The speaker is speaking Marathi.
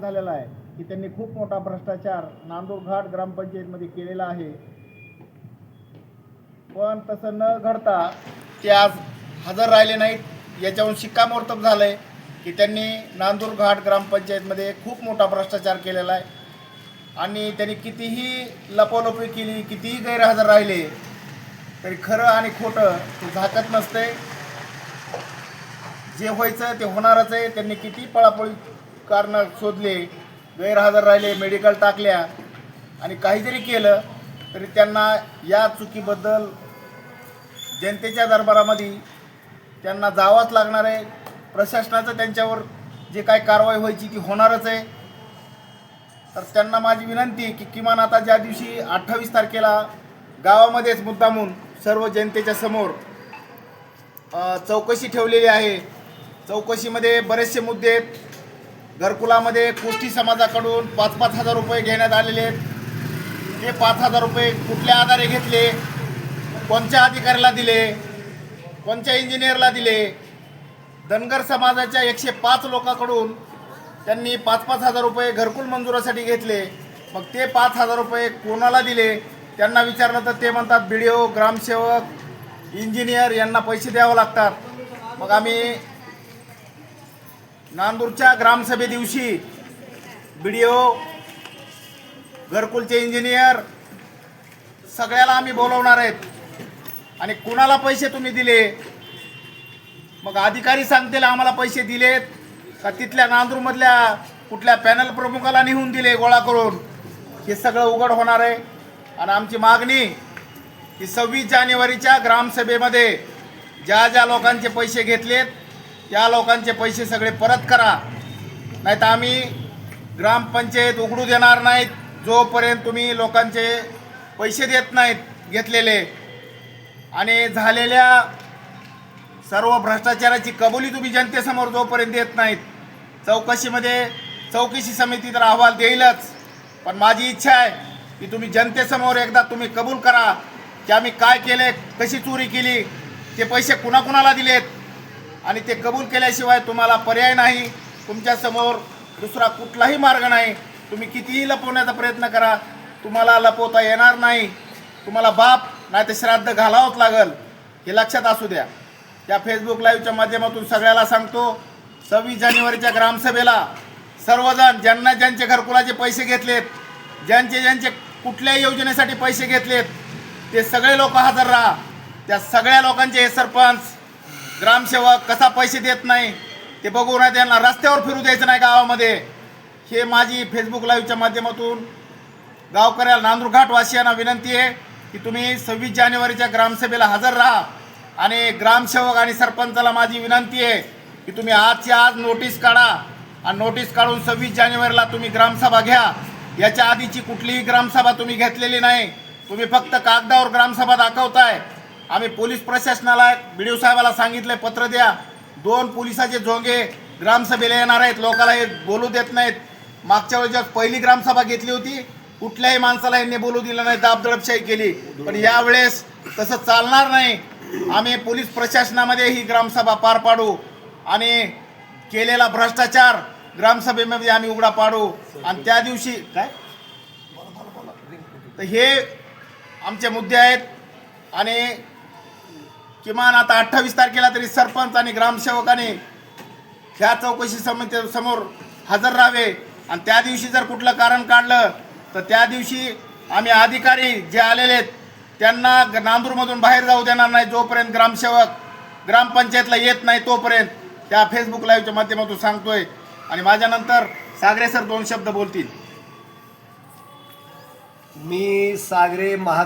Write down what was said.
झालेला आहे की त्यांनी खूप मोठा भ्रष्टाचार नांदूरघाट ग्रामपंचायतमध्ये केलेला आहे. पण तसं न घडता ते आज हजर राहिले नाहीत. याच्यावरून शिक्कामोर्तब झालं आहे की त्यांनी नांदूरघाट ग्रामपंचायतमध्ये खूप मोठा भ्रष्टाचार केलेला आहे. आणि त्यांनी कितीही लपोलपी केली कितीही गैरहजर राहिले तरी खरं आणि खोटं ते झाकत नसते. जे व्हायचं ते होणारच आहे. त्यांनी किती पळापळी कारणं शोधले गैरहजर राहिले मेडिकल टाकल्या आणि काही जरी केलं तरी त्यांना या चुकीबद्दल जनतेच्या दरबारामध्ये त्यांना जावंच लागणार आहे. प्रशासनाचं त्यांच्यावर जे काय कारवाई व्हायची ती होणारच आहे. तर त्यांना माझी विनंती आहे की किमान आता ज्या दिवशी अठ्ठावीस तारखेला गावामध्येच मुद्दामून सर्व जनतेच्या समोर चौकशी ठेवलेली आहे. चौकशीमध्ये बरेचसे मुद्दे आहेत. घरकुलामध्ये कुष्टी समाजाकडून पाच पाच हजार रुपये घेण्यात आलेले आहेत. ते पाच हजार रुपये कुठल्या आधारे घेतले? कोणत्या अधिकाऱ्याला दिले? कोणत्या इंजिनियरला दिले? धनगर समाजाच्या एकशे पाच लोकांकडून त्यांनी पाच पाच हजार रुपये घरकुल मंजुरासाठी घेतले. मग ते पाच हजार रुपये कोणाला दिले? त्यांना विचारलं तर ते म्हणतात बी डी ओ ग्रामसेवक इंजिनियर यांना पैसे द्यावं लागतात. मग आम्ही नांदूरच्या ग्रामसभे दिवशी बी डी ओ घरकुलचे इंजिनियर सगळ्याला आम्ही बोलवणार आहेत. आणि कुणाला पैसे तुम्ही दिले? मग अधिकारी सांगतील आम्हाला पैसे दिलेत. का तिथल्या नांदूरमधल्या कुठल्या पॅनल प्रमुखाला नेऊन दिले गोळा करून? हे सगळं उघड होणार आहे. आणि आमची मागणी की सव्वीस जानेवारीच्या ग्रामसभेमध्ये ज्या ज्या लोकांचे पैसे घेतलेत त्या लोकांचे पैसे सगळे परत करा. नाही तर आम्ही ग्रामपंचायत उघडू देणार नाहीत. जोपर्यंत तुम्ही लोकांचे पैसे देत नाहीत घेतलेले. आणि झालेल्या सर्व भ्रष्टाचाराची कबुली तुम्ही जनतेसमोर जोपर्यंत देत नाहीत चौकशीमध्ये चौकशी समिती तर अहवाल देईलच. पण माझी इच्छा आहे की तुम्ही जनतेसमोर एकदा तुम्ही कबूल करा की आम्ही काय केले कशी चोरी केली ते पैसे कुणाकुणाला दिलेत? आणि ते कबूल केल्याशिवाय तुम्हाला पर्याय नाही. तुमच्यासमोर दुसरा कुठलाही मार्ग नाही. तुम्ही कितीही लपवण्याचा प्रयत्न करा तुम्हाला लपवता येणार नाही. तुम्हाला बाप नाही तर श्राद्ध घालावंच लागल. हे लक्षात असू द्या. या फेसबुक लाईव्हच्या माध्यमातून सगळ्याला सांगतो सव्वीस जानेवारीच्या ग्रामसभेला सर्वजण ज्यांना ज्यांचे घरकुलाचे पैसे घेतलेत ज्यांचे ज्यांचे कुठल्याही योजनेसाठी पैसे घेतलेत ते सगळे लोक हजर राहा. त्या सगळ्या लोकांचे हे सरपंच ग्रामसेवक कसा पैसे देत नाही ते बघू नाही त्यांना रस्त्यावर फिरू द्यायचं नाही गावामध्ये. हे माझी फेसबुक लाईव्हच्या माध्यमातून गावकऱ्याला नांदूरघाट वासियांना विनंती आहे की तुम्ही सव्वीस जानेवारीच्या ग्रामसभेला हजर राहा. आणि ग्रामसेवक आणि सरपंचाला माझी विनंती आहे की तुम्ही आजच्या आज नोटीस काढा. आणि नोटीस काढून सव्वीस जानेवारीला तुम्ही ग्रामसभा घ्या. याच्या आधीची कुठलीही ग्रामसभा तुम्ही घेतलेली नाही. तुम्ही फक्त कागदावर ग्रामसभा दाखवताय. आम्ही पोलीस प्रशासनाला बी डी साहेबाला सांगितलंय पत्र द्या. दोन पोलिसाचे झोंगे ग्रामसभेला येणार आहेत. लोकाला हे बोलू देत नाहीत. मागच्या वेळेस पहिली ग्रामसभा घेतली होती कुठल्याही माणसाला यांनी बोलू दिलं नाही दाबदडपशाही केली. पण यावेळेस तसं चालणार नाही. आम्ही पोलीस प्रशासनामध्ये ही ग्रामसभा पार पाडू आणि केलेला भ्रष्टाचार ग्रामसभेमध्ये आम्ही उघडा पाडू. आणि त्या दिवशी काय? तर हे आमचे मुद्दे आहेत. आणि किमान आता अठ्ठावीस तारखेला तरी सरपंच आणि ग्रामसेवकाने ह्या चौकशी समिती समोर हजर राहावे. आणि त्या दिवशी जर कुठलं कारण काढलं तर त्या दिवशी आम्ही अधिकारी जे आलेले आहेत त्यांना नांदूरमधून बाहेर जाऊ देणार नाही जोपर्यंत ग्रामसेवक ग्रामपंचायतला येत नाही तोपर्यंत. त्या फेसबुक लाईव्हच्या माध्यमातून सांगतोय. आणि माझ्यानंतर सागरे सर दोन शब्द बोलतील. मी सागरे महा